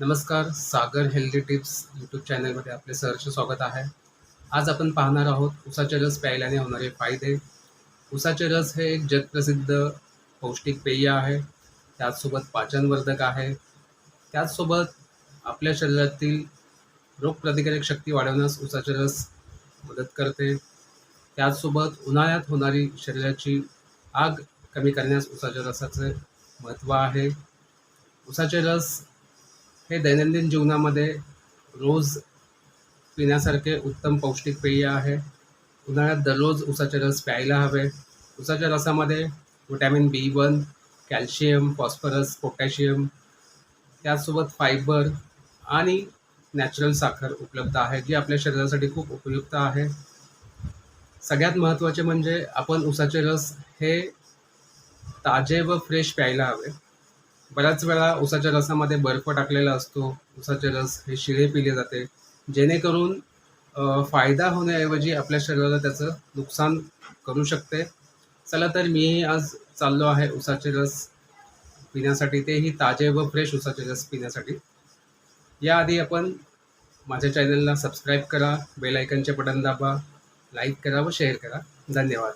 नमस्कार सागर healthy tips YouTube चॅनलमध्ये आपले सहर्ष स्वागत आहे. आज आपण पाहणार आहोत उसाचे रस प्यायल्याने होणारे फायदे. उसाचे रस हे एक जगप्रसिद्ध पौष्टिक पेय आहे. त्याचसोबत पाचनवर्धक आहे. त्याचसोबत आपल्या शरीरातील रोगप्रतिकारक शक्ती वाढवण्यास उसाचे रस मदत करते. त्याचसोबत उन्हाळ्यात होणारी शरीराची आग कमी करण्यास उसाच्या रसाचे महत्त्व आहे. उसाचे रस हे दैनंदिन जीवनामध्ये रोज पिण्यासारखे उत्तम पौष्टिक पेय आहे. उन्हाळ्यात दररोज उसाचे रस प्यायला हवे. उसाच्या रसामध्ये vitamin B one calcium phosphorus potassium त्याचसोबत फायबर आणि नॅचरल साखर उपलब्ध आहे जी आपल्या शरीरासाठी खूप उपयुक्त आहे. सगळ्यात महत्त्वाचे म्हणजे आपण उसाचे रस हे ताजे व फ्रेश प्यायला हवे. बऱ्याच वेळा उसाच्या रसामध्ये बर्फ टाकलेला असतो. उसाचे रस हे शिळे पिले जाते. जेणेकरून फायदा होण्याऐवजी आपल्या शरीराला त्याचं नुकसान करू शकते. चला तर मीही आज चाललो आहे उसाचे रस पिण्यासाठी. तेही ताजे व फ्रेश उसाचे रस पिण्यासाठी. याआधी आपण माझ्या चॅनलला सबस्क्राईब करा. बेल आयकनचे बटन दाबा. लाईक करा व शेअर करा. धन्यवाद.